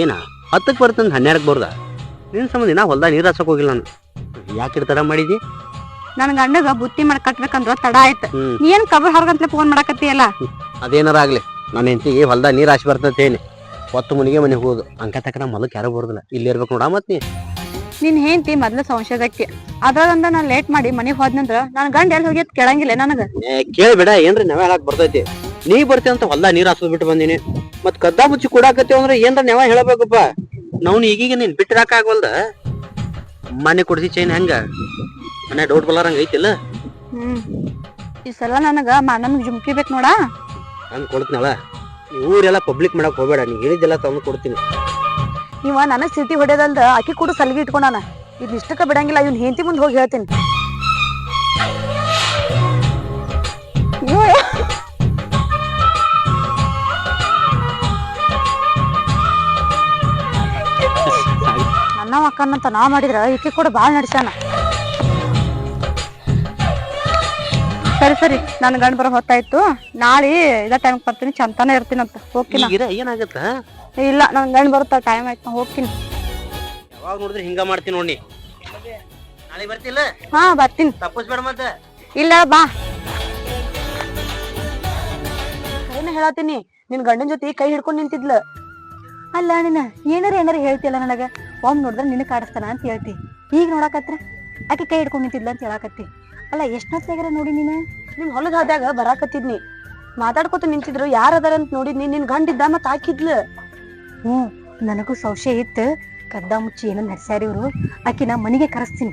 ಏನ? ಹತ್ತಕ್ಕೆ ಬರ್ತಂದು ಹನ್ನೆರಡಕ್ಕೆ ಬರ್ದ? ನಿನ್ನ ಸಂಬಂಧ ನಾ ಹೊಲ್ದಾಗ ನೀರು ಹಾಸಕ್ ಹೋಗಿಲ್ಲ ನಾನು. ಯಾಕೆ ತಡ ಮಾಡಿದಿ? ನನ್ ಗಂಡಗ ಬುತ್ತಿ ಮಾಡಿ ಕಟ್ಬೇಕಂದ್ರ ತಡ ಆಯ್ತು. ಏನ್ ಕಬರ್ ಹೊರಗಂತಲೇ ಫೋನ್ ಮಾಡಕತ್ತೀಯಲ್ಲ? ಅದೇನಾರ ಆಗ್ಲಿ ನನ್ನ ಹೆಂಡತಿಗೆ ಹೊಲ್ದಾಗ ನೀರು ಹಾಸಿ ಬರ್ತೇನೆ ಹೊತ್ತು ಮುನಿಗೆ ಮನೆಗೆ ಹೋಗುದು. ಅಂಕ ತಕ್ಕ ನಮ್ಮ ಹೊಲಕ್ಕೆ ಯಾರು ಬರೋದಿಲ್ಲ. ಇಲ್ಲಿ ಇರ್ಬೇಕು ನೋಡ ಮತ್ ನೀ. ನಿನ್ ಹೆಂಡತಿ ಮೊದ್ಲ ಸಂಶಯದಕ್ಕೆ ಅದ್ರಾಗಂದ ನಾನ್ ಲೇಟ್ ಮಾಡಿ ಮನೆಗೆ ಹೋದ್ನಂದ್ರ ನನ್ ಗಂಡ ಎಲ್ಲಿ ಹೋಗಿ ಕೇಳಂಗಿಲ್ಲ ನನಗ. ಕೇಳಬೇಡ ಕೇಳ್ಬೇಡ ಏನ್ರಿ ನಾವೇ ಹೇಳಕ್ ಬರ್ತೈತಿ? ನೀ ಬರ್ತೀಯ ಅಂತ ಹೊಲ್ದಾಗ ನೀರ್ ಹಾಸ್ಬಿಟ್ಟು ಬಂದಿನಿ. ಮತ್ ಕದ್ದಾ ಮುಚ್ಚಿ ಕೊಡಾಕತ್ತೀವಿ ಅಂದ್ರೆ ಏನ್ರ ನೆವ ಹೇಳಬೇಕಪ್ಪ. ನಾವ್ ಈಗೀಗ ನೀನ್ ಬಿಟ್ಟಿರಾಕ ಆಗವಲ್ದ? ಮನೆ ಕೊಡ್ಸಿ ಚೈನ್ ಹೆಂಗ? ಮನೆ ಡೌಟ್ ಬಲ್ಲಾರಂಗ ಐತಿಲ್ಲ? ಹ್ಮ್. ಈ ಸಲ ನನಗ ಮಾನಮ್ ಜುಮ್ಕಿ ಬೇಕ್ ನೋಡ. ನಾನು ಕೊಡ್ತೀನಲ್ಲ. ಊರೆಲ್ಲ ಪಬ್ಲಿಕ್ ಮಾಡಕ್ ಹೋಗ್ಬೇಡ. ನೀ ಹೇಳಿದ್ದೆಲ್ಲ ತಂದು ಕೊಡ್ತೀನಿ. ಇವ ನನಗ್ ಸ್ಥಿತಿ ಹೊಡೆದಲ್ದ ಅಕ್ಕಿ ಕೂಡ ಸಲಿಗೆ ಇಟ್ಕೊಂಡಾನ. ಇದ್ ಇಷ್ಟಕ್ಕ ಬಿಡಂಗಿಲ್ಲ ಇವ್ನ ಹೆಂಡತಿ ಮುಂದೆ ಹೋಗಿ ಹೇಳ್ತೀನಿ. ನನ್ನ ಅಕ್ಕನಂತ ನಾ ಮಾಡಿದ್ರ ಈಕೆ ಕೂಡ ಬಾಳ್ ನಡ್ಸ್ಯಾನ. ಸರಿ ಸರಿ ನನ್ ಗಂಡ ಬರೋ ಹೊತ್ತಾಯ್ತು. ನಾಳೆ ಇದ ಟೈಮ್ ಬರ್ತೀನಿ ಚಂತಾನೆ ಇರ್ತೀನಂತ. ಹೋಗ್ತೀನಿ ಏನಾಗತ್ತ? ಇಲ್ಲ ನನ್ ಗಂಡ ಬರುತ್ತ ಟೈಮ್ ಆಯ್ತು ನಾ ಹೋಗ್ತೀನಿ. ಯಾವಾಗ ನೋಡಿದ್ರೆ ಹಿಂಗ ಮಾಡ್ತೀನಿ ನೋಡಿ. ನಾಳೆ ಬರ್ತಿಲ್ಲ? ಹಾ ಬರ್ತೀನಿ. ತಪ್ಪಿಸ್ಬೇಡ ಮತ್ತೆ. ಇಲ್ಲ ಬಾ. ಏನ ಹೇಳತ್ತೀನಿ ನಿನ್ ಗಂಡನ್ ಜೊತೆ ಕೈ ಹಿಡ್ಕೊಂಡ್ ನಿಂತಿದ್ಲ. ಅಲ್ಲ ನೀನ ಏನಾರ ಏನಾರ ಹೇಳ್ತಿಯಲ್ಲ ನನಗ? ಒಮ್ಮೆ ನೋಡಿದ್ರೆ ನಿನ್ನ ಕಾಡಿಸ್ತಾನ ಅಂತ ಹೇಳ್ತಿ. ಈಗ ನೋಡಕತ್ರ? ಆಕೆ ಕೈ ಹಿಡ್ಕೊಂಡು ನಿಂತಿದ್ಲ ಅಂತ ಹೇಳಾಕತ್ತಿ. ಅಲ್ಲ ಎಷ್ಟೊತ್ತಾಗ್ಯಾರ ನೋಡಿ ನೀನು? ನಿಮ್ ಹೊಲದ ಹಾದ್ಯಾಗ ಬರಾಕತ್ತಿದ್ನಿ. ಮಾತಾಡ್ಕೊತ ನಿಂತಿದ್ರು ಯಾರದಾರ ಅಂತ ನೋಡಿದ್ನಿ. ನಿನ್ ಗಂಡಿದ್ದ ಮತ್ ಹಾಕಿದ್ಲ. ಹ್ಮ್ ನನಗೂ ಸಂಶಯ ಇತ್ತು. ಕದ್ದ ಮುಚ್ಚಿ ಏನೋ ನಡ್ಸ್ಯಾರ ಇವ್ರು. ಆಕಿನ ಮನಿಗೆ ಕರೆಸ್ತೀನಿ.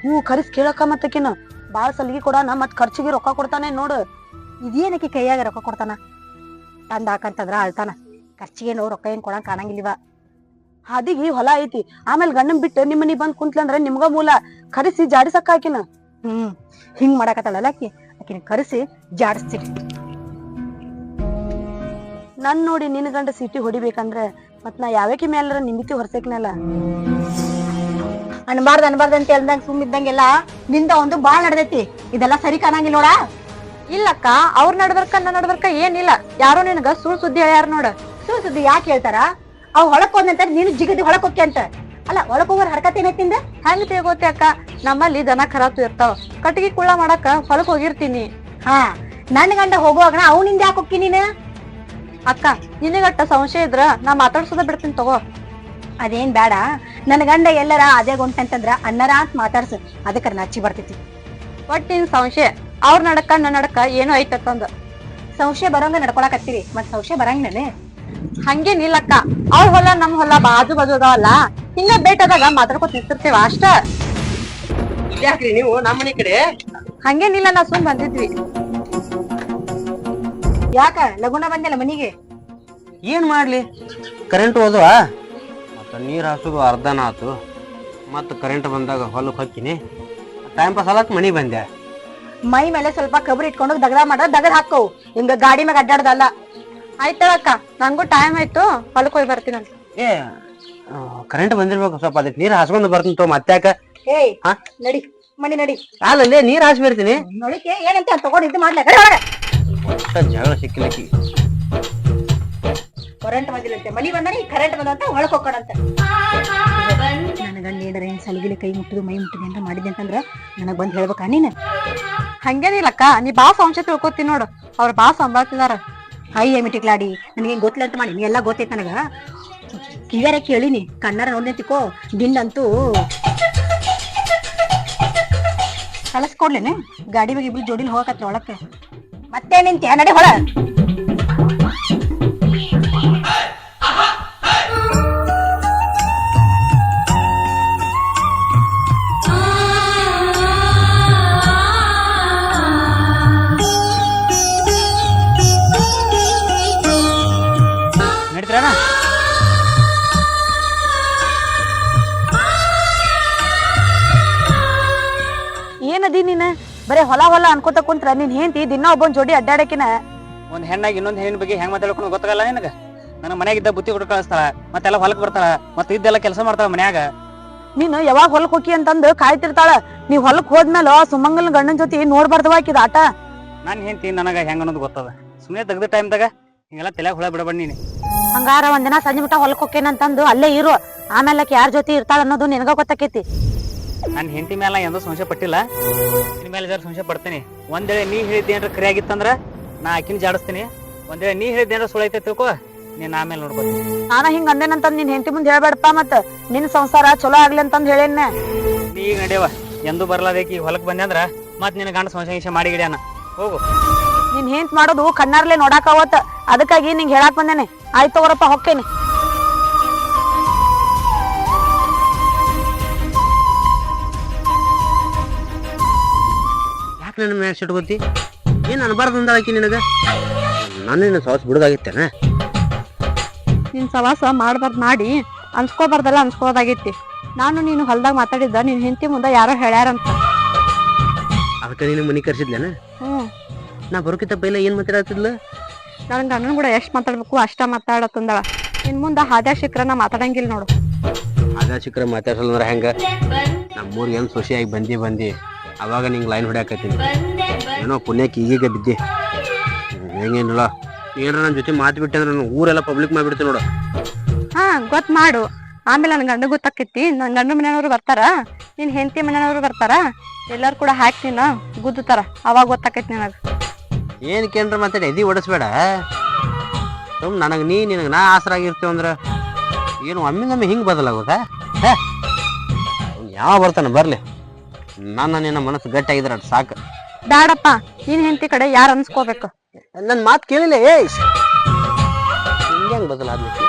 ಹ್ಞೂ, ಕರೆಸ್, ಕೇಳಕ್ಕ ಮತ್ತಕಿನ ಬಾಳ ಸಲಿಗೆ ಕೊಡಾನ ಮತ್ ಖರ್ಚಿಗೆ ರೊಕ್ಕ ಕೊಡ್ತಾನೆ ನೋಡು. ಇದೇನಕ್ಕೆ ಕೈಯಾಗ ರೊಕ್ಕ ಕೊಡ್ತಾನ? ತಂದ ಹಾಕಂತಂದ್ರ ಅಳ್ತಾನ. ಖರ್ಚಿಗೆ ನೋವು ರೊಕ್ಕ ಏನ್ ಕೊಡಂಗ್ ಕಾಣಂಗಿಲ್ವ ಹಾದಿಗೆ ಹೊಲ ಐತಿ. ಆಮೇಲೆ ಗಂಡನ್ ಬಿಟ್ಟು ನಿಮ್ಮ ಮನಿ ಬಂದ್ ಕುಂತ್ಲಂದ್ರ ನಿಮ್ಗ ಮೂಲ. ಕರೆಸಿ ಜಾಡಿಸಕ್ಕ ಆಕಿನ. ಹ್ಮ್. ಹಿಂಗ್ ಮಾಡಾಕತ್ತಾಳಲ್ಲ ಆಕಿ? ಆಕಿನ ಕರೆಸಿ ಜಾಡಿಸ್ತೀರಿ. ನನ್ ನೋಡಿ ನಿನ್ ಗಂಡ ಸಿಟಿ ಹೊಡಿಬೇಕಂದ್ರೆ ಮತ್ ನಾ ಯಾವ್ಯಾಕಿ ಮೇಲರ ನಿಮಿತಿ ಹೊರಸಕ್ನಲ್ಲ ಅನ್ಬಾರ್ದ ಅನ್ಬಾರ್ದು ಅಂತ ಹೇಳ್ದಂಗ ಸುಮ್ಮಿದ್ದಂಗೆಲ್ಲ ನಿಂದ ಒಂದು ಬಾಳ್ ನಡ್ದೈತಿ. ಇದೆಲ್ಲ ಸರಿ ಕಾಣಂಗಿಲ್ಲ ನೋಡ. ಇಲ್ಲಕ್ಕ ಅವ್ರ ನಡ್ಬರ್ಕ ನನ್ನ ನಡ್ಬರ್ಕ ಏನಿಲ್ಲ. ಯಾರೋ ನಿನಗ ಸುಳ್ ಸುದ್ದಿ ಹೇಳ್ಯಾರ ನೋಡ. ಸುಳ್ ಸುದ್ದಿ ಯಾಕೆ ಹೇಳ್ತಾರ? ಅವ್ ಹೊಳಕ್ ಹೋದಂತ ನೀನು ಜಿಗದಿ ಹೊಳಕ್ ಹೋಗ್ತಿ ಅಂತ. ಅಲ್ಲ ಒಳಕ್ ಹೋಗೋರ್ ಹರಕತ್ ಏನೈತಿಂದ ಹೆಂಗ್ ತಿಳ್ಕೋತಿ ಅಕ್ಕ? ನಮ್ಮಲ್ಲಿ ದನ ಖರಾತು ಇರ್ತಾವ. ಕಟ್ಟಿಗೆ ಕುಳ್ಳ ಮಾಡಕ ಹೊಲಕ್ ಹೋಗಿರ್ತೀನಿ. ಹಾ, ನನ್ ಗಂಡ ಹೋಗುವಾಗ ಅವನಿಂದ ಯಾಕೆ ಹೋಗಿ ನೀನು? ಅಕ್ಕ ನಿನಗಟ್ಟ ಸಂಶಯ ಇದ್ರ ನಾ ಮಾತಾಡ್ಸೋದ ಬಿಡ್ತೀನಿ ತಗೋ. ಅದೇನ್ ಬೇಡ ನನ್ ಗಂಡ ಎಲ್ಲರ ಅದೇ ಗುಂಟಂತಂದ್ರ ಅಣ್ಣರ ಅಂತ ಮಾತಾಡ್ಸ. ಅದಕ್ಕೆ ನಚ್ಚಿ ಬರ್ತೈತಿ. ಒಟ್ಟಿನ ಸಂಶಯ. ಅವ್ರ ನಡಕ ನನ್ನ ನಡಕ ಏನೋ ಐತಂದ ಸಂಶಯ ಬರೋಂಗ ನಡ್ಕೊಳಕತ್ತೀರಿ ಮತ್ ಸಂಶಯ ಬರಂಗಿಲ್ಲನೆ ಹಂಗೇನಿಲ್ಲಕ್ಕ ಅವ್ರ ಹೊಲ ನಮ್ ಹೊಲ ಬಾಜು ಬಾಜು ಅದಾವಲ್ಲ ಹಿಂಗ ಬೇಟದಾಗ ಮಾತಾಡ್ಕೊತ ನಿಂತಿರ್ತೇವ ಅಷ್ಟ. ಯಾಕ್ರಿ ನೀವು ನಮ್ಮನೆ ಕಡೆ? ಹಂಗೇನಿಲ್ಲ ನಾ ಸುಮ್ ಬಂದಿದ್ವಿ. ಯಾಕ ಲಗುನ ಬಂದಿಲ್ಲ ಮನಿಗೆ? ಏನ್ ಮಾಡ್ಲಿ? ಕರೆಂಟ್ ಹೋದ್ವ? ಮತ್ತ ನೀರ್ ಹಾಸೋದು ಅರ್ಧನ ಆತು. ಮತ್ತ ಕರೆಂಟ್ ಬಂದಾಗ ಹೊಲಕ್ ಹೊಕ್ಕಿನಿ ಟೈಮ್ ಪಾಸ್ ಆಲಕ್ ಮನಿ ಬಂದೆ. ಮೈ ಮೇಲೆ ಸ್ವಲ್ಪ ಕಬರಿ ಇಟ್ಕೊಂಡು ದಗದ ಮಾಡ ದಗದ ಹಾಕೋ. ಹಿಂಗ ಗಾಡಿ ಮ್ಯಾಗ ಅಡ್ಡಾಡ್ದಲ್ಲ. ಆಯ್ತಳಕ್ಕ ನಂಗೂ ಟೈಮ್ ಆಯ್ತು ಹೊಲಕ್ ಹೋಗಿ ಬರ್ತೀನಂತ ಏ ಕರೆಂಟ್ ಬಂದಿರ್ಬೇಕು ಸ್ವಲ್ಪ ಅದಕ್ಕೆ ನೀರ್ ಹಾಸ್ಕೊಂಡು ಬರ್ತೀನಿ ತೋ ಮತ್ತ್ಯಾಕ ಏಯ್ ಹಾ? ನಡಿ ಮನಿ ನಡಿ. ಅಲ್ಲಲ್ಲೇ ನೀರ್ ಹಾಸಿ ಬರ್ತೀನಿ. ನೋಡಿಕೆ ಏನಂತ ತಗೊಂಡು ಇದು ಮಾಡ್ಲ? ಕಡೆ ಒಳಗ ಒಟ್ಟ ಜಗಳ ಸಿಕ್ಕಲಿಕ್ಕೆ ಕರೆಂಟ್ ಬಂದಿಲ್ಲಂತೆ. ಮನಿ ಬಂದನಿ ಕರೆಂಟ್ ಬಂದಂತ ಒಳಕ್ ನನ್ನ ಗಂಡ ಏನಾರ ಏನ್ ಸಲಗಿಲಿ ಕೈ ಮುಟ್ಟುದು ಮೈ ಮುಟ್ಟಿದೆ ಅಂತ ಮಾಡಿದೆ ಅಂತಂದ್ರ ನನಗ್ ಬಂದ್ ಹೇಳ್ಬೇಕಾ ನೀನ್? ಹಂಗೇನಿಲ್ಲಕ್ಕ ನೀ ಬಾ ಸಂಶಯ ತಿಳ್ಕೊತೀನಿ ನೋಡು. ಅವ್ರ ಬಾ ಸಂಭಾಳ್ತಿದಾರ ಅಯ್ಯ ಮಿಟಿಕ್ಲಾಡಿ ನನಗೆ ಗೊತ್ತಿಲ್ಲ ಅಂತ ಮಾಡಿ ಎಲ್ಲ ಗೊತ್ತೈತೆ ನನಗ? ಕಿವ್ಯಾರ ಕೇಳಿನಿ, ಕಣ್ಣಾರ ನೋಡ್ನೇತಿಕೋ ದಿಂಡಂತೂ ಕಳಿಸ್ಕೊಡ್ಲೇನೆ ಗಾಡಿ ಬಗ್ಗೆ ಇಬ್ರು ಜೋಡಿಲಿ ಹೋಗಕತ್ರ ಒಳಕ್ಕೆ. ಮತ್ತೆ ನಿಂತ್ಯಾ ನಡೆ ಹೊಳ. ಏನದಿ ನೀನ? ಬರೇ ಹೊಲ ಹೊಲ ಅನ್ಕೋತ ಕುಂತ್ರ ನೀನ್ ಹೆಂಡತಿ ದಿನ ಒಬ್ಬನ್ ಜೋಡಿ ಅಡ್ಡಾಡಕಿನ. ಒಂದ್ ಹೆಣ್ಣಾಗಿ ಇನ್ನೊಂದ್ ಹೆಣ್ಣಿನ ಬಗ್ಗೆ ಹೆಂಗ್ ಮಾತಾಡ್ಕೊಂಡು ಗೊತ್ತಾಗಲ್ಲ ನಿನಗ? ನನ್ನ ಮನೆಗಿದ್ದ ಬುತ್ತಿ ಕೊಟ್ಟು ಕಳಿಸ್ತಾಳ ಮತ್ತೆಲ್ಲ ಹೊಲಕ್ ಬರ್ತಾಳ ಮತ್ತೆ ಇದ್ದೆಲ್ಲ ಕೆಲಸ ಮಾಡ್ತಾಳ ಮನ್ಯಾಗ. ನೀನು ಯಾವಾಗ ಹೊಲಕ್ ಹೋಗಿ ಅಂತಂದು ಕಾಯ್ತಿರ್ತಾಳ. ನೀವ್ ಹೊಲಕ್ ಹೋದ್ಮೇಲೆ ಸುಮಂಗಲ್ ಗಂಡನ್ ಜೊತೆ ನೋಡ್ಬಾರ್ದವ ಆಕಿದ ಆಟ? ನಾನ್ ಹೆಂಡತಿ ನನಗ ಹೆಂಗ್ ಅನ್ನೋದು ಗೊತ್ತದ. ಸುಮ್ಮನೆ ತೆಗ್ದ ಟೈಮ್ದಾಗ ಹಿಂಗೆಲ್ಲ ತಲೆ ಹುಳ ಬಿಡಬೇಡ ನೀನು. ಹಂಗಾರ ಒಂದಿನ ಸಂಜೆ ಬಿಟ್ಟ ಹೊಲಕ್ ಹೋಕ್ಕೇನಂತಂದು ಅಲ್ಲೇ ಇರು. ಆಮೇಲೆ ಯಾರ ಜೊತೆ ಇರ್ತಾಳ ಅನ್ನೋದು ನಿನಗ ಗೊತ್ತಾಕೈತಿ. ನನ್ನ ಹೆಂಡತಿ ಮೇಲೆ ಎಂದೂ ಸಂಶಯ ಪಟ್ಟಿಲ್ಲ. ನಿನ್ ಮೇಲೆ ಜರ ಸಂಶಯ ಪಡ್ತೀನಿ. ಒಂದೇಳೆ ನೀ ಹೇಳಿದ್ದೆ ಏನ್ರ ಕರೆ ಆಗಿತ್ತಂದ್ರ ನಾ ಆಕಿನ ಜಾಡಿಸ್ತೀನಿ. ಒಂದೇಳೆ ನೀ ಹೇಳಿದ್ದೆ ಏನ್ರ ಸುಳ್ಳೈತೆ ತಿಳ್ಕೊ ನೀನ್ ಆಮೇಲೆ ನೋಡ್ಕೊತೀನಿ ನಾನ ಹಿಂಗ ಅಂದೇನಂತಂದ್ ನಿನ್ ಹೆಂಡತಿ ಮುಂದೆ ಹೇಳ್ಬೇಡಪ್ಪ ಮತ್ತ ನಿನ್ ಸಂಸಾರ ಚಲೋ ಆಗ್ಲಿ ಅಂತಂದ್ ಹೇಳೇನೆ ನೀ ಈಗ ನಡೆಯವ ಎಂದೂ ಬರ್ಲಾದೇಕಿ ಹೊಲಕ್ ಬಂದೆ ಅಂದ್ರ ಮತ್ ನಿನ್ನ ಗಂಡ ಸಂಶಯ ಗಿಶ ಮಾಡಿ ಗಿಡ್ಯಾನ. ಹೋಗು. ನಿನ್ ಹೆಂತ್ ಮಾಡೋದು ಕಣ್ಣಾರ್ಲೆ ನೋಡಾಕ ಅವತ್ತ. ಅದಕ್ಕಾಗಿ ನಿಂಗೆ ಹೇಳಾಕ್ ಬಂದೇನೆ. ಆಯ್ತು ತಗೋರಪ್ಪ ಹೊಕ್ಕೇನಿ. ಯಾಕೆ ನನ್ನ ಮ್ಯಾಚ್ ಇಟ್ಕೋತಿ? ಏನು ಅನ್ಬಾರ್ದು ನಿನಗೆ? ನಾನು ನಿನ್ನ ಸವಾಸ ಬಿಡೋದagittene ನಿನ್ ಸವಾಸ ಮಾಡ್ಬಾರ್ದು ಮಾಡಿ ಅನ್ಸ್ಕೋಬಾರ್ದಲ್ಲ ಅನ್ಸ್ಕೋದಾಗೈತಿ ನಾನು ನೀನು ಹೊಲ್ದಾಗ ಮಾತಾಡಿದ್ದ ನಿನ್ ಹೆಂಡತಿ ಮುಂದೆ ಯಾರೋ ಹೇಳ್ಯಾರಂತ. ಅದಕ್ಕೆ ನೀನು ಮನೆ ಕರ್ಸಿದ್ಲೇನ? ಹ್ಮ್. ನಾ ಬರೋಕಿತ್ತ ಪೈಲ ಏನು ಮಾತಾಡತ್ತಿದ್ಲ? ನನ್ ಅಣ್ಣನ ಕೂಡ ಎಷ್ಟು ಮಾತಾಡ್ಬೇಕು ಅಷ್ಟ ಮಾತಾಡತ್ತಂದಳ. ಇನ್ ಮುಂದೆ ಹಾದ್ಯಾ ನಾ ಮಾತಾಡಂಗಿಲ್ಲ ನೋಡು. ಆಗ ಶಿಖರ ಮಾತಾಡ್ಸಲ್ಲ ಅಂದ್ರೆ ಹೆಂಗ? ನಮ್ಮೂರಿಗೆ ಏನು ಸೊಸಿಯಾಗಿ ಬಂದಿ ಬಂದಿ ಅವಾಗ ನಿಂಗೆ ಲೈನ್ ಹೊಡ್ಯಾಕತ್ತೀನಿ. ಏನೋ ಪುಣ್ಯಕ್ಕೆ ಈಗೀಗ ಬಿದ್ದಿ. ಹೆಂಗೇನಿಲ್ಲ ಏನಾರ ನನ್ನ ಜೊತೆ ಮಾತು ಬಿಟ್ಟೆ ಅಂದ್ರೆ ನಾನು ಊರೆಲ್ಲ ಪಬ್ಲಿಕ್ ಮಾಡಿಬಿಡ್ತೀನಿ ನೋಡು. ಹಾ ಗೊತ್ತು ಮಾಡು. ಆಮೇಲೆ ನನ್ನ ಗಂಡ ಗೊತ್ತಾಕೈತಿ. ನನ್ನ ಗಂಡ ಮನೆಯವ್ರು ಬರ್ತಾರ? ನಿನ್ನ ಹೆಂಡತಿ ಮನೆಯವ್ರು ಬರ್ತಾರ? ಎಲ್ಲರೂ ಕೂಡ ಹಾಕ್ತೀನ ಗುದ್ದುತ್ತಾರ ಅವಾಗ ಗೊತ್ತಾಕೈತಿ ನಿನಗ. ಏನು ಕೇಂದ್ರ ಮಾತಾಡಿ ಎದಿ ಓಡಿಸ್ಬೇಡ? ಸುಮ್ ನನಗೆ ನೀ ನಿನಗೆ ನಾ ಆಸರಾಗಿರ್ತೀವಿ ಅಂದ್ರೆ ಏನು ಒಮ್ಮಿಂದೊಮ್ಮೆ ಹಿಂಗೆ ಬದಲಾಗೋದ? ಹೇ? ಯಾವ ಬರ್ತಾನೆ ಬರಲಿ. ನನ್ನ ನಿನ್ನ ಮನಸ್ಸು ಗಟ್ಟಿಯಾಗಿದ್ರೆ ಅದು ಸಾಕು. ಬ್ಯಾಡಪ್ಪ ನಿನ್ ಹೆಂಡತಿ ಕಡೆ ಯಾರು ಅನ್ಸ್ಕೋಬೇಕು? ನನ್ನ ಮಾತು ಕೇಳಿಲ್ಲ ಏಯ್! ಹಿಂಗೆ ಹೆಂಗೆ ಬದಲಾದ್ಲಿಕ್ಕೆ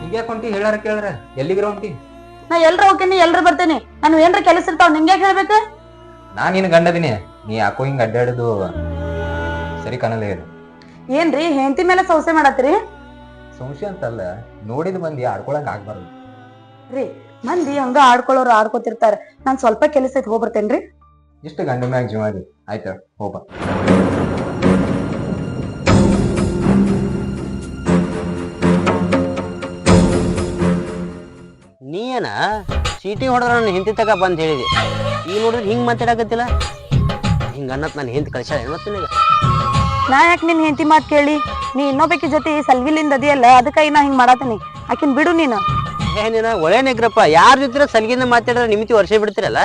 ಹಿಂಗ್ಯಾಕ್ ಹೊಂಟಿ ಹೇಳಾರ ಕೇಳ್ರ? ಎಲ್ಲಿಗಿರೋ ಹೊಂಟಿ? ನಾ ಎಲ್ರ ಹೋಗ್ತೀನಿ ಎಲ್ರು ಬರ್ತೇನೆ. ನಾನು ಏನ್ರ ಕೆಲಸ ಇರ್ತಾವ ನಿಂಗೆ ಹೇಳ್ಬೇಕು? ನಾ ನಿನ್ ಗಂಡದಿನಿ. ನೀ ಯಾಕೋ ಹಿಂಗ್ ಅಡ್ಡಾಡುದು? ಸರಿ ಕಾಣಲ್ಲ ಇದು ಏನ್ರಿ ಹೆಂಡತಿ ಮೇಲೆ ಸೌಸೆ ಮಾಡತ್ರಿ ಸಂಶಯ ಅಂತಲ್ಲ ನೋಡಿದ ಮಂದಿ ಆಡ್ಕೊಳಕ್ ಆಗ್ಬಾರ್ದು. ರೀ ಮಂದಿ ಹಂಗ ಆಡ್ಕೊಳ್ಳೋರು ಆಡ್ಕೋತಿರ್ತಾರೆ. ನಾನ್ ಸ್ವಲ್ಪ ಕೆಲಸ ಐತಿ ಹೋಗ್ಬರ್ತೇನ್ರಿ. ಇಷ್ಟು ಗಂಡ ಮ್ಯಾಗ ಜೀವ ರೀ ಆಯ್ತಾ ಹೋಗ ನೀ ಏನ ಚೀಟಿ ಹೊಡೆದ್ರೆ ನನ್ನ ಹಿಂತಿ ತಗ ಬಂದು ಹೇಳಿದೆ. ಈ ನೋಡಿದ್ರೆ ಹಿಂಗೆ ಮಾತಾಡಕತ್ತಿಲ್ಲ? ಹಿಂಗೆ ಅನ್ನತ್ ನಾನು ಹಿಂದೆ ಕಳ್ಸ್ಯಾಳ ಏನು ಈಗ? ನಾ ಯಾಕೆ ನಿನ್ನ ಹೆಂಡತಿ ಮಾತ್ ಕೇಳಿ? ನೀ ಇನ್ನೊಬ್ಬಕಿ ಜೊತೆ ಸಲ್ವಿಲಿಂದ ಅದಿಯಲ್ಲ ಅದಕ್ಕೆ ನಾ ಹಿಂಗ್ ಮಾಡಾತೀನಿ. ಆಕಿನ ಬಿಡು ನೀನು. ಏ ನೀನ ಒಳ್ಳೆ ನಿಗ್ರಪ್ಪ. ಯಾರ ಜೊತೆ ಸಲ್ಗಿಂದ ಮಾತಾಡಿದ್ರೆ ನಿಮಿತಿ ವರ್ಷ ಬಿಡ್ತಿರಲ್ಲ?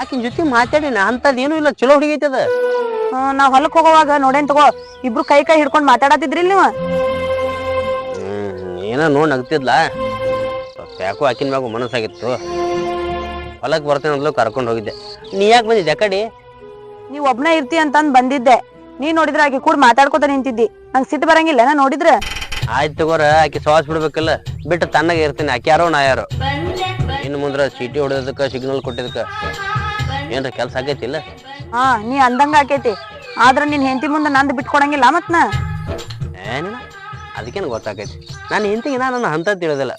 ಆಕಿನ ಜೊತೆ ಮಾತಾಡಿನ ಅಂಥದ್ದು ಏನೂ ಇಲ್ಲ ಚಲೋ ಹುಡುಗಿ ಐತದ ಹ್ಮ್, ನಾ ಹೊಲಕ್ ಹೋಗೋವಾಗ ನೋಡೇನ್ ತಗೋ ಇಬ್ರು ಕೈ ಕೈ ಹಿಡ್ಕೊಂಡು ಮಾತಾಡತಿದ್ರಿ ನೀವು? ಏನೋ ನೋಡಿ ನಗ್ತಿದ್ಲ? ಯಾಕೋ ಆಕಿನ ಮ್ಯಾಗ ಮನಸ್ಸಾಗಿತ್ತು. ಹೊಲಕ್ಕೆ ಬರ್ತೇನೆ ಅಂದ್ಲು ಕರ್ಕೊಂಡು ಹೋಗಿದ್ದೆ. ನೀ ಯಾಕೆ ಬಂದಿದ್ದೆ ಕಡಿ? ನೀವ್ ಒಬ್ನೇ ಇರ್ತಿ ಅಂತಂದ್ ಬಂದಿದ್ದೆ. ನೀ ನೋಡಿದ್ರೆ ಆಕೆ ಕೂಡ ಮಾತಾಡ್ಕೊತ ನಿಂತಿದ್ದಿ. ನಂಗೆ ಸಿಟ್ಟು ಬರಂಗಿಲ್ಲ ನಾ ನೋಡಿದ್ರೆ? ಆಯ್ತು ತಗೋರ ಆಕೆ ಸಾಸ್ ಬಿಡ್ಬೇಕಲ್ಲ. ಬಿಟ್ಟು ತನ್ನಗೆ ಇರ್ತೀನಿ. ಆಕೆ ಯಾರೋ ನಾ ಯಾರೋ. ಇನ್ನು ಮುಂದ್ರ ಚೀಟಿ ಹೊಡೆದಕ್ಕ ಸಿಗ್ನಲ್ ಕೊಟ್ಟಿದ್ದಕ್ಕ. ಏನ್ರ ಕೆಲ್ಸ ಆಗೈತಿಲ್ಲ? ಹಾ ನೀ ಅಂದಂಗ ಆಕೈತಿ. ಆದ್ರೆ ನಿನ್ನ ಹೆಂಡತಿ ಮುಂದೆ ನಂದ್ ಬಿಟ್ಕೊಡಂಗಿಲ್ಲ ಮತ್ ನಾ? ಏನಿಲ್ಲ. ಅದಕ್ಕೇನು ಗೊತ್ತಾಕೈತಿ. ನಾನು ಹೆಂಡತಿಗೆ ನಾನು ನನ್ನ ಹಂತ ತಿಳಿದಿಲ್ಲ.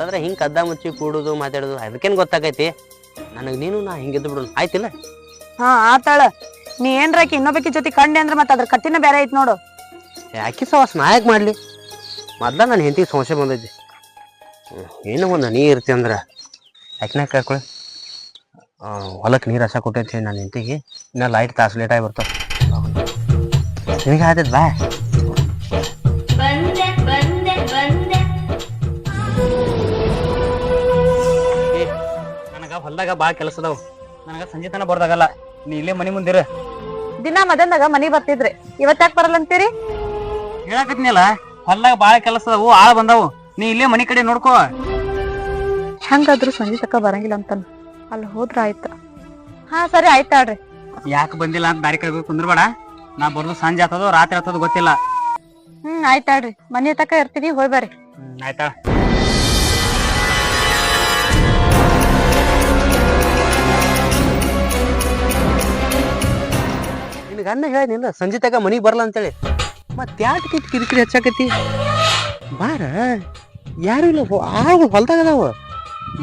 ಅಂತಂದ್ರೆ ಹಿಂಗೆ ಕದ್ದ ಮುಚ್ಚಿ ಕೂಡುದು ಮಾತಾಡೋದು ಅದಕ್ಕೇನು ಗೊತ್ತಾಗೈತಿ? ನನಗೆ ನೀನು ನಾ ಹಿಂಗಿದ್ದು ಬಿಡು ಆಯ್ತಿಲ್ಲ? ಹಾ ಆತಾಳ. ನೀ ಏನ್ರಾಕಿ ಇನ್ನೊಬ್ಬಕಿ ಜೊತೆ ಕಂಡೆ ಅಂದ್ರೆ ಮತ್ತೆ ಅದ್ರ ಕತ್ತಿನ ಬೇರೆ ಐತ್ ನೋಡು. ಯಾಕೆ ಸವಾಸ ನಾ ಮಾಡ್ಲಿ ಮಾಡಲಿ? ಮೊದ್ಲ ನನ್ನ ಹೆಂಡತಿಗೆ ಸಮಸ್ಯೆ ಬಂದೈತಿ. ಏನು ಒಂದು ನೀ ಇರ್ತಿ ಅಂದ್ರೆ? ಯಾಕೆ ಕಾಕೊಳ್ಳಿ ಹೊಲಕ್ಕೆ ನೀರು ಹಸ ಕೊಟ್ಟೈತಿ ನನ್ನ ಹೆಂಡತಿಗೆ. ಇನ್ನ ಲೈಟ್ ತಾಸು ಲೇಟಾಗಿ ಬರ್ತಾವ. ನಿನಗೆ ಆದದ್ ಬಾ. ಹೊಲ್ದಾಗ ಬಾಳ ಕೆಲಸ ಅದಾವ ನನಗ ಸಂಜೆ ತನ ಬರ್ದಾಗಲ್ಲ. ನೀ ಇಲ್ಲೇ ಮನಿ ಮುಂದಿರ. ದಿನ ಮದನ್ದಾಗ ಮನಿ ಬರ್ತಿದ್ರಿ. ಇವತ್ ಯಾಕೆ ಬರಲ್ಲ ಅಂತೀರಿ? ಹೇಳಕತ್ನಿಲ್ಲ ಹೊಲ್ದಾಗ ಬಾಳ ಕೆಲಸ ಅದಾವು ಆಳ ಬಂದಾವು. ನೀ ಇಲ್ಲೇ ಮನಿ ಕಡೆ ನೋಡ್ಕೋ. ಹೆಂಗಾದ್ರು ಸಂಜೆ ತಕ್ಕ ಬರಂಗಿಲ್ಲ ಅಂತಾನ ಅಲ್ಲಿ ಹೋದ್ರ ಆಯ್ತ. ಹಾ ಸರಿ ಆಯ್ತಾಳ್ರಿ ಯಾಕೆ ಬಂದಿಲ್ಲ ಅಂತ ದಾರಿ ಕಡೆ ಕುಂದ್ರಬೇಡ. ನಾ ಬರ್ದು ಸಂಜೆ ಆತದೋ ರಾತ್ರಿ ಆತದೋ ಗೊತ್ತಿಲ್ಲ. ಹ್ಮ್ ಆಯ್ತಾಳ್ರಿ ಮನೆ ತಕ ಇರ್ತೀನಿ ಹೋಯ್ ಬರ್ರಿ. ಹ್ಮ್, ಆಯ್ತಾ ನಿನಗೆ ಅನ್ನ ಹೇಳಿನಿಲ್ಲ ಸಂಜೆ ತಗ ಮನಿಗೆ ಬರಲ್ಲ ಅಂತೇಳಿ. ಮತ್ತೆ ಯಾಕೆ ಕಿತ್ ಕಿರಿಕಿರಿ ಹೆಚ್ಚಾಕತಿ ಬಾರ ಯಾರು ಇಲ್ಲ ಆಳು ಹೊಲ್ದಾಗ ಅದಾವ.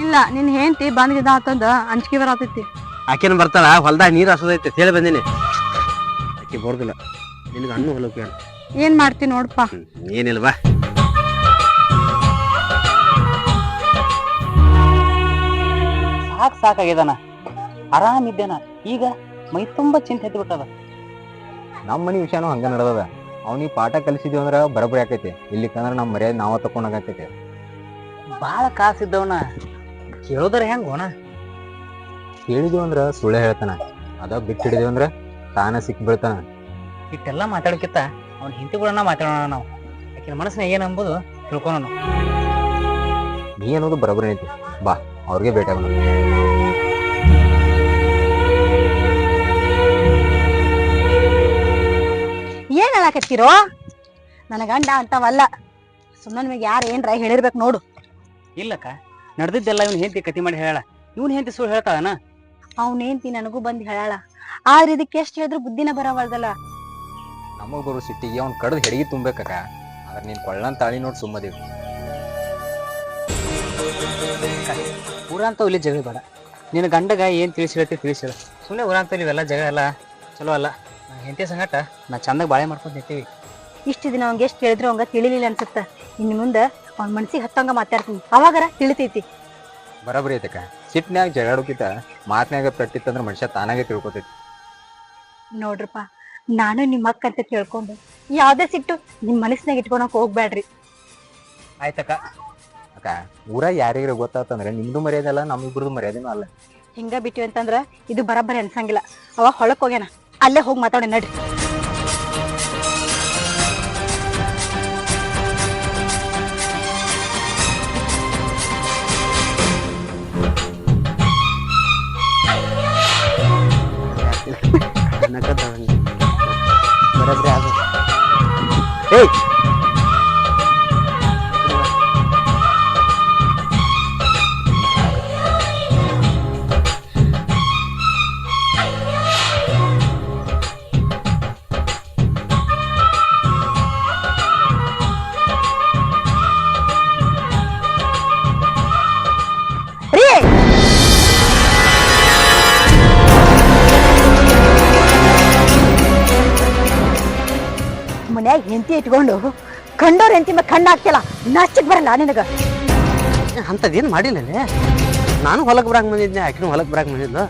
ಇಲ್ಲ ನಿನ್ ಹೆಂಡತಿ ಬಂದ್ಗಿದ ಆತಂದ ಅಂಜಿಕೆ ಬರತೈತಿ. ಆಕೆನ ಬರ್ತಾಳ ಹೊಲ್ದಾಗ ನೀರು ಹಸದೈತಿ ಹೇಳಿ ಬಂದೀನಿ. ಆಕೆ ಬರ್ದಿಲ್ಲ. ನಿನಗೆ ಹಣ್ಣು ಹೊಲಕ್ಕೆ ಹೇಳು ಏನ್ ಮಾಡ್ತಿ ನೋಡಪ್ಪ ಏನಿಲ್ವಾ ಏನಿಲ್ಲ ಬಾ. ಸಾಕ್ ಸಾಕಾಗ್ಯದನ ಆರಾಮಿದ್ದೇನ ಈಗ ಮೈ ತುಂಬಾ ಚಿಂತೆ ಬಿಟ್ಟದ ನಮ್ಮ ಮನೆ ವಿಷಯನೂ ಹಂಗೆ ನಡೆದದ. ಅವ್ನಿಗೆ ಪಾಠ ಕಲಿಸಿದ್ವಿ ಅಂದ್ರೆ ಬರಬರಿ ಆಕೈತಿ. ಇಲ್ಲಿಕಂದ್ರ ನಮ್ಮ ಮರ್ಯಾದೆ ನಾವ ತಕೊಂಡಾಗತೈತಿ ಬಾಳ ಕಾಸಿದ್ದವನ ಕೇಳೋದ್ರ ಹೆಂಗ್ ಹೋಣ ಕೇಳಿದ್ವಿ ಅಂದ್ರೆ ಸುಳ್ಳೆ ಹೇಳ್ತಾನ. ಅದ ಬಿಟ್ಟು ಅಂದ್ರೆ ತಾನೇ ಸಿಕ್ಕಿ ಬೀಳ್ತಾನ. ಇಟ್ಟೆಲ್ಲ ಮಾತಾಡೋಕ್ಕಿಂತ ಅವ್ನ ಹಿಂತಿಗಳನ್ನ ಮಾತಾಡೋಣ ನಾವು. ಆಕಿನ ಮನಸ್ಸಿನ ಏನು ಅಂಬೋದು ತಿಳ್ಕೊಳ ನಾವು ನೀ ಅನ್ನೋದು ಬರಬರಿ ಐತಿ. ಬಾ ಅವ್ರಿಗೆ ಭೇಟಿ ಆಗೋಣ ಹೇಳಾಕತ್ತೀರೋ ನನ್ನ ಗಂಡ ಅಂತವಲ್ಲ. ಸುಮ್ಮನೆ ನಿಮಗೆ ಯಾರು ಏನ್ರ ಹೇಳಿರ್ಬೇಕು ನೋಡು. ಇಲ್ಲಕ್ಕ ನಡೆದಿದ್ದೆಲ್ಲ ಇವ್ನ ಹೆಂಡತಿ ಕತಿ ಮಾಡಿ ಹೇಳ ಇವ್ನ ಹೆಂಡತಿ ಸುಳ್ಳು ಹೇಳ್ತಾಳನ? ಅವನೇಂತಿ ನನಗೂ ಬಂದು ಹೇಳಾಳ ಆದ್ರೆ ಇದಕ್ಕೆ ಎಷ್ಟು ಹೇಳಿದ್ರು ಬುದ್ಧಿನ ಬರವಲ್ದಲ್ಲ. ನಮಗ್ ಬರೋ ಸಿಟ್ಟಿಗೆ ಅವ್ನ್ ಕಡ್ದು ಹೆಡಿಗೆ ತುಂಬೇಕಕ್ಕ ಆದ್ರೆ ನೀನ್ ಕೊಳ್ಳನ್ ತಾಳಿ ನೋಡಿ ಸುಮ್ಮದೇವಿ ಊರಂತ ಇಲ್ಲಿ ಜಗಳ ಬೇಡ. ನಿನ್ನ ಗಂಡಗ ಏನ್ ತಿಳಿಸಿ ಹೇಳ್ತಿ ತಿಳಿಸಿ ಹೇಳ. ಸುಮ್ಮನೆ ಊರಂತ ಇವೆಲ್ಲ ಜಗಳ ಎಲ್ಲ ಚಲೋ ಅಲ್ಲ. ಹೆಂಡತಿ ಸಂಗಟ ನಾ ಚಂದಾಗ ಬಾಳೆ ಮಾಡ್ಕೊಂಡು ನಿಂತೀವಿ. ಇಷ್ಟು ದಿನ ಅವಂಗೆ ಎಷ್ಟು ಹೇಳಿದ್ರು ಅವಂಗ ತಿಳಿಲಿಲ್ಲ ಅನ್ಸುತ್ತ. ಇನ್ನು ಮುಂದೆ ಅವ್ನ ಮನ್ಸಿಗೆ ಹತ್ತಂಗ ಮಾತಾಡ್ತೀನಿ. ಅವಾಗರ ತಿಳಿತೈತಿ. ಬರಬರಿ ಐತಕ್ಕ ಸಿಟ್ನ್ಯಾಗ ಜಗಾಡೋಕಿತ ಮಾತ್ನ್ಯಾಗ ಪೆಟ್ಟಿತ್ತಂದ್ರ ಮನುಷ್ಯ ತಾನಾಗೆ ತಿಳ್ಕೊತೈತಿ. ನೋಡ್ರಪ್ಪ ನಾನು ನಿಮ್ಮ ಅಕ್ಕ ಅಂತ ತಿಳ್ಕೊಂಡು ಯಾವ್ದೇ ಸಿಟ್ಟು ನಿಮ್ಮ ಮನಸ್ಸಿನಾಗ ಇಟ್ಕೊಳಕ್ ಹೋಗ್ಬೇಡ್ರಿ ಆಯ್ತಕ್ಕ. ಅಕ್ಕ ಊರ ಯಾರಿಗಾರ ಗೊತ್ತಾತಂದ್ರೆ ನಿಮ್ದು ಮರ್ಯಾದೆ ಅಲ್ಲ ನಮ್ಮಿಬ್ರದ್ದು ಮರ್ಯಾದೆನೂ ಅಲ್ಲ. ಹಿಂಗ ಬಿಟ್ಟಿವಿ ಅಂತಂದ್ರ ಇದು ಬರಬ್ಬರಿ ಅನ್ಸಂಗಿಲ್ಲ. ಅವ ಹೊಳಕ್ ಹೋಗ್ಯಾನ. ಅಲ್ಲೇ ಹೋಗಿ ಮಾತಾಡಿ ನಡ್ರಿ. ಬರಬ್ರಿ ಇಟ್ಕೊಂಡು ಕಂಡೋರ್ ಹೆಂಡತಿ ಮೇಲೆ ಕಣ್ಣು ಹಾಕ್ತಿಲ್ಲ ನಾಚಿಕ್ ಬರಲ್ಲ ನಿನಗ. ಅಂಥದ್ದೇನು ಮಾಡಿಲ್ಲಲೇ ನಾನು ಹೊಲಕ್ಕೆ ಬರಾಕ್ ಬಂದಿದ್ದೆ ಆಕಿನೂ ಹೊಲಕ್ಕೆ ಬರಾಕ್ ಬಂದಿದ್ದು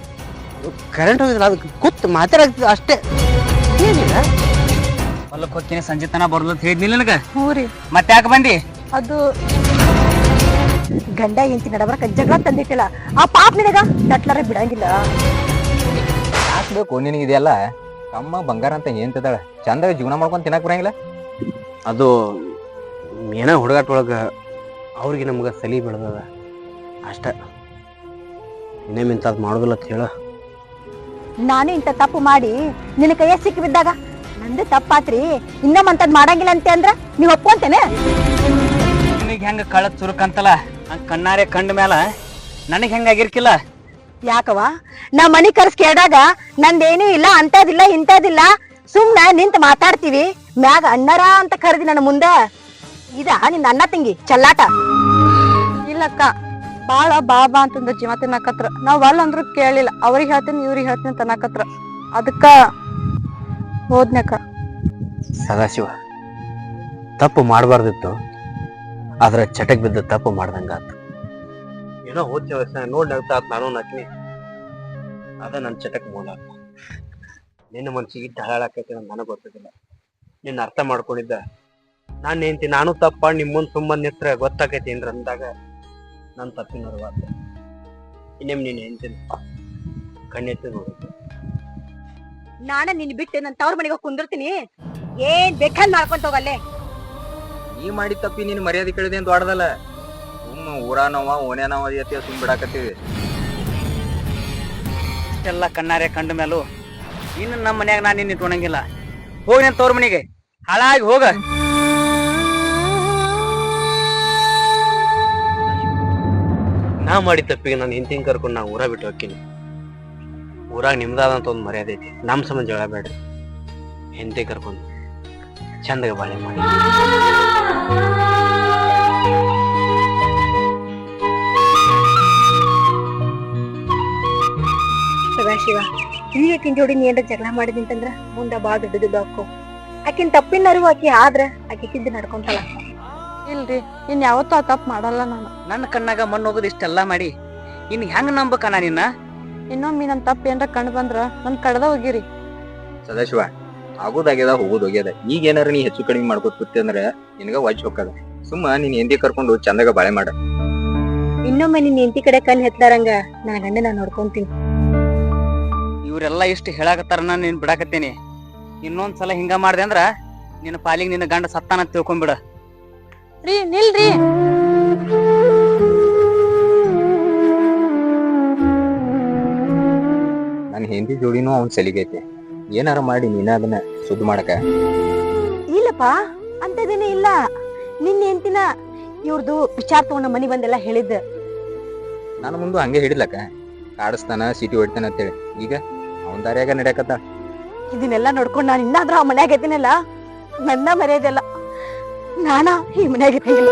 ಕರೆಂಟ್ ಹೋಗಿದ್ರೆ ಅದಕ್ಕೆ ಕೂತ್ ಮಾತಾಡಕ್ತಿದ್ದ ಅಷ್ಟೇ. ಏನಿಲ್ಲ. ಹೊಲಕ್ಕೆ ಹೋಗ್ತೀನಿ ಸಂಜೆ ತನ ಬರ್ಲು ಅಂತ ಹೇಳಿದ್ನಿಲ್ಲ ನನಗ. ಹ್ಞೂ ರೀ. ಮತ್ತೆ ಯಾಕೆ ಬಂದಿ? ಅದು ಗಂಡ ಎಂತಿ ನಡಬರಕ ಜಗಳ ತಂದಿಟ್ಟಿಲ್ಲ. ಆ ಪಾಪ ನಿನಗ? ನಟ್ಲಾರ ಬಿಡಂಗಿಲ್ಲ. ಯಾಕೆ ಬೇಕು? ನಿನಗಿದೆಯಲ್ಲ? ತಮ್ಮ ಬಂಗಾರ ಅಂತ ಏನ್ ತಿದ್ದಾಳೆ ಚಂದಾಗ ಜೀವನ ಮಾಡ್ಕೊಂಡು ತಿನ್ನಕ್ ಬರಂಗಿಲ್ಲ. ಅದು ಏನೋ ಹುಡುಗಾಟ ಒಳಗೆ ಅವ್ರಿಗೆ ನಮ್ಗೆ ಸಲಿ ಬೆಳೆದದ. ಅಷ್ಟ. ಇನ್ನೇಮ್ ಇಂಥದ್ದು ಮಾಡೋದಿಲ್ಲ ಅಂತ ಹೇಳ. ನಾನು ಇಂಥ ತಪ್ಪು ಮಾಡಿ ನಿನ್ನ ಕೈಯ ಸಿಕ್ಕಿ ಬಿದ್ದಾಗ ನಂದು ತಪ್ಪಾತ್ರಿ. ಇನ್ನೊಮ್ಮಂತದ್ ಮಾಡಂಗಿಲ್ಲ ಅಂತೆ ಅಂದ್ರ ನೀವು ಒಪ್ಕೊಂತೇನೆ? ನಿನಗೆ ಹೆಂಗ ಕಳತ್ ಚುರುಕಂತಲ್ಲ ಹಂಗ ಕಣ್ಣಾರೆ ಕಂಡ ಮ್ಯಾಲ ನನಗೆ ಹೆಂಗಾಗಿರ್ಕಿಲ್ಲ ಯಾಕವ ನಾ ಮನಿ ಕರ್ಸ್ ಕೇಳ್ದಾಗ ನಂದೇನೂ ಇಲ್ಲ ಅಂತದಿಲ್ಲ ಇಂತದಿಲ್ಲ ಸುಮ್ಮನೆ ನಿಂತ ಮಾತಾಡ್ತೀವಿ. ಮ್ಯಾಗ ಅಣ್ಣರ ಅಂತ ಕರೆದಿ ನನ್ನ ಮುಂದೆ. ಇದ ನಿನ್ನ ಅಣ್ಣ ತಂಗಿ ಚಲ್ಲಾಟ. ಇಲ್ಲಕ್ಕ ಬಾಳ ಬಾಬಾ ಅಂತಂದ ಜೀವ ತಿನ್ನಕತ್ರ. ನಾವ್ ಅಲ್ಲ ಅಂದ್ರು ಕೇಳಿಲ್ಲ ಅವ್ರಿಗೆ ಹೇಳ್ತೀನಿ ಇವ್ರಿಗೆ ಹೇಳ್ತೀನಿ ತನ್ನಕತ್ರ. ಅದಕ್ಕ ಹೋದ್ನಕ್ಕ ಸದಾಶಿವ ತಪ್ಪು ಮಾಡಬಾರ್ದಿತ್ತು ಆದ್ರೆ ಚಟಕ್ ಬಿದ್ದ ತಪ್ಪು ಮಾಡ್ದಂಗಾತು ಏನೋ ಹೋದ ನೋಡಿ ನಗ್ತಾ ನಾನು ನಕ್ನಿ ಅದ ನನ್ನ ಚಟಕ್ ಮೂಲ. ನಿನ್ನ ಮನ್ಸಿಗೆ ಇದ್ದ ಹಾಳಾಕೈತಿ ನನಗೆ ಗೊತ್ತಿಲ್ಲ ನಿನ್ನ ಅರ್ಥ ಮಾಡ್ಕೊಂಡಿದ್ದ? ನಾನು ನಿಂತಿ ನಾನು ತಪ್ಪ ನಿಮ್ಮ ಮುಂದೆ ಸುಮ್ಮನೆ ನಿತ್ರ ಗೊತ್ತಾಕೈತಿ ಏನ್ರ ಅಂದಾಗ ನನ್ನ ತಪ್ಪಿನ ಅರ್ವಾದ ಇನ್ನೇಮ್ ನೀನು ಹೆಂಡ್ತಿನ ಕಣ್ಣೆತ್ತಿ ನೋಡಿದ್ದೆ ನಾನ ನಿನ್ ಬಿಟ್ಟು ನನ್ನ ತವ್ರ ಮನೆಗೆ ಕುಂದಿರ್ತೀನಿ. ಏನ್ ಬೇಕಾದ್ ಮಾಡ್ಕೊಂತ ಹೋಗಲ್ಲೇ ನೀ ಮಾಡಿದ ತಪ್ಪಿ ನೀನ್ ಮರ್ಯಾದೆ ಕೇಳಿದೆ ಅಂತ ದೊಡ್ಡದಲ್ಲ ಸುಮ್ಮ ಊರಾನವ ಓನೇನವ ಐತಿ ಸುಮ್ ಬಿಡಾಕತ್ತೀವಿ. ಇಷ್ಟೆಲ್ಲ ಕಣ್ಣಾರೆ ಕಂಡ ಮೇಲೂ ಇನ್ನು ನಮ್ಮ ಮನ್ಯಾಗ ನಾನು ನಿನ್ನ ಇಟ್ಕೊಳಂಗಿಲ್ಲ ಹೋಗಿ ನಾನು ತೋರ್ ಮನೆಗೆ. ಹಾಳಾಗಿ ಹೋಗ. ನಾ ಮಾಡಿ ತಪ್ಪಿಗೆ ನಾನು ಹಿಂತಿಂಗ್ ಕರ್ಕೊಂಡು ನಾ ಊರ ಬಿಟ್ಟು ಹೋಗ್ತೀನಿ. ಊರಾಗ ನಿಮ್ದಾದಂತ ಒಂದು ಮರ್ಯಾದೆ ಐತಿ. ನಮ್ಮ ಸಂಬಂಧ ಜಗಳ ಬೇಡ್ರಿ ಹಿಂತಿ ಕರ್ಕೊಂಡು ಚಂದಗೆ ಬಾಳೆ ಮಾಡಿ. ಸದಾಶಿವ. ಈಗ ಆಕಿನ ಜೋಡಿ ನೀ ಏನ್ರ ಜಗಳ ಮಾಡಿದಿಂತಂದ್ರ ಮುಂದ ಬಾಳ ದೊಡ್ಡದು ಹಾಕು ಆಕಿನ ತಪ್ಪಿನ ಅರಿವು ಆಕಿ ಆದ್ರ ಆಕಿ ತಿಂದು ನಡ್ಕೊಂತಾಳ. ಇಲ್ರಿ ಇನ್ ಯಾವತ್ತೂ ಆ ತಪ್ಪು ಮಾಡಲ್ಲ ನಾನು. ನನ್ನ ಕಣ್ಣಾಗ ಮಣ್ಣು ಹೋಗೋದು ಇಷ್ಟೆಲ್ಲ ಮಾಡಿ. ಇನ್ನು ಹೆಂಗ್ ನಂಬಕನ ನಿನ್ನ? ಇನ್ನೊಮ್ಮೆ ನನ್ ತಪ್ಪು ಏನ್ರ ಕಂಡು ಬಂದ್ರ ನನ್ ಕಡ್ದ ಹೋಗಿರಿ. ಸದಾಶಿವ ಆಗೋದಾಗ್ಯದ ಹೋಗೋದ್ ಹೋಗ್ಯದ. ಈಗ ಏನಾರ ನೀ ಹೆಚ್ಚು ಕಡಿಮೆ ಮಾಡ್ಕೊತ ಕೂತಿ ಅಂದ್ರೆ ನಿನಗ ವಜ್ ಹೋಗದ ಸುಮ್ಮ ನೀನ್ ಎಂದಿ ಕರ್ಕೊಂಡು ಚಂದಾಗ ಬಾಳೆ ಮಾಡ. ಇನ್ನೊಮ್ಮೆ ನಿನ್ ಹೆಂಡತಿ ಕಡೆ ಕಣ್ ಹೆತ್ತಾರಂಗ ನನ್ನ ನಾನು ನೋಡ್ಕೊಂತೀನಿ. ಇವ್ರೆಲ್ಲ ಇಷ್ಟು ಹೇಳಾಕತ್ತಾರ ನಾನು ನೀನ್ ಬಿಡಾಕತ್ತೀನಿ. ಇನ್ನೊಂದ್ಸಲ ಹಿಂಗ ಮಾಡ್ದೆ ಅಂದ್ರ ನಿನ್ನ ಪಾಲಿಗೆ ನಿನ್ನ ಗಂಡ ಸತ್ತಾನ ಅಂತ ತಿಳ್ಕೊಂಬಿಡ. ರೀ ನಿಲ್ರಿ ನನ್ನ ಹೆಂಡತಿ ಜೋಡಿನೂ ಅವ್ನ ಸಲಿಗೈತೆ ಏನಾರ ಮಾಡಿ ನೀನ ಅದನ್ನ ಸುದ್ದಿ ಮಾಡಕ? ಇಲ್ಲಪ್ಪ ಅಂತದೇನೇ ಇಲ್ಲ. ನಿನ್ನ ಹೆಂಡತಿನ ಇವ್ರದು ವಿಚಾರ ತಗೊಂಡ ಮನಿ ಬಂದೆಲ್ಲ ಹೇಳಿದ್ದ. ನಾನು ಮುಂದೆ ಹಂಗೆ ಹಿಡಿಲಕ್ಕ ಕಾಡಿಸ್ತಾನ ಸಿಟಿ ಹೊಡಿತಾನ ಅಂತೇಳಿ. ಈಗ? ಅವನ್ ನಡೆಯಕತ್ತ ಇದನ್ನೆಲ್ಲ ನೋಡ್ಕೊಂಡು ನಾನು ಇನ್ನಾದ್ರೂ ಆ ಮನ್ಯಾಗ ಇದ್ದೀನಲ್ಲ, ನನ್ನ ಮರ್ಯಾದೆಲ್ಲ ನಾನಾ ಈ ಮನ್ಯಾಗ ಇದ್ದೀನಿಲ್ಲ.